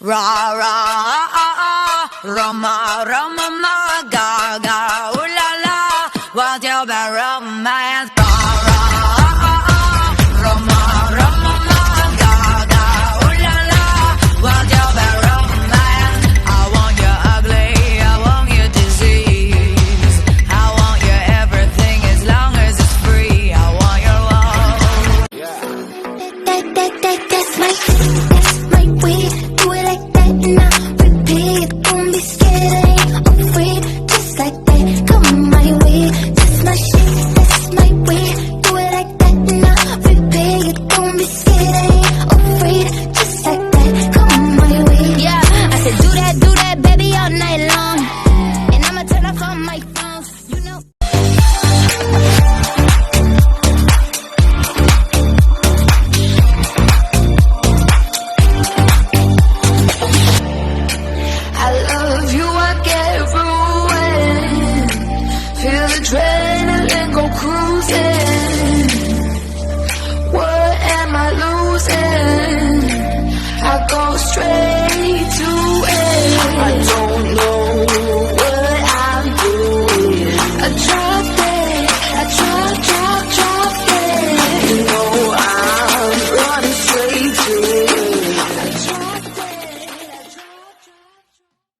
Ra ra ah ah ah, Rama Rama ma ga ga, ooh la la, what's your bad romance? Ra ra ah ah ah, Rama Rama ma ga ga, ooh la la, what's your bad romance? I want your ugly, I want your disease, I want your everything as long as it's free. I want your love. Yeah. That that that that's my. cruising.